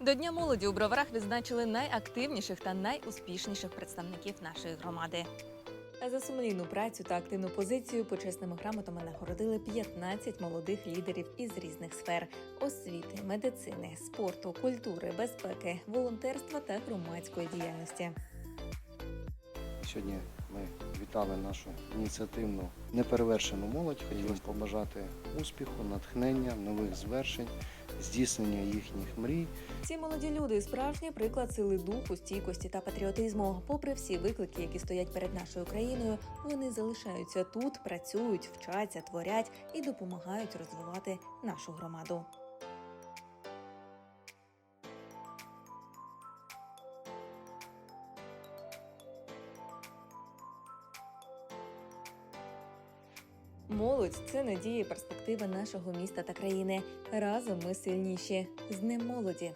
До Дня молоді у броварах відзначили найактивніших та найуспішніших представників нашої громади. За сумлінну працю та активну позицію почесними грамотами нагородили 15 молодих лідерів із різних сфер освіти, медицини, спорту, культури, безпеки, волонтерства та громадської діяльності. Сьогодні ми вітали нашу ініціативну неперевершену молодь. Хотілося побажати успіху, натхнення, нових звершень, здійснення їхніх мрій. Ці молоді люди справжній приклад сили духу, стійкості та патріотизму. Попри всі виклики, які стоять перед нашою країною, вони залишаються тут, працюють, вчаться, творять і допомагають розвивати нашу громаду. Молодь це надія і перспектива нашого міста та країни. Разом ми сильніші. З Днем молоді!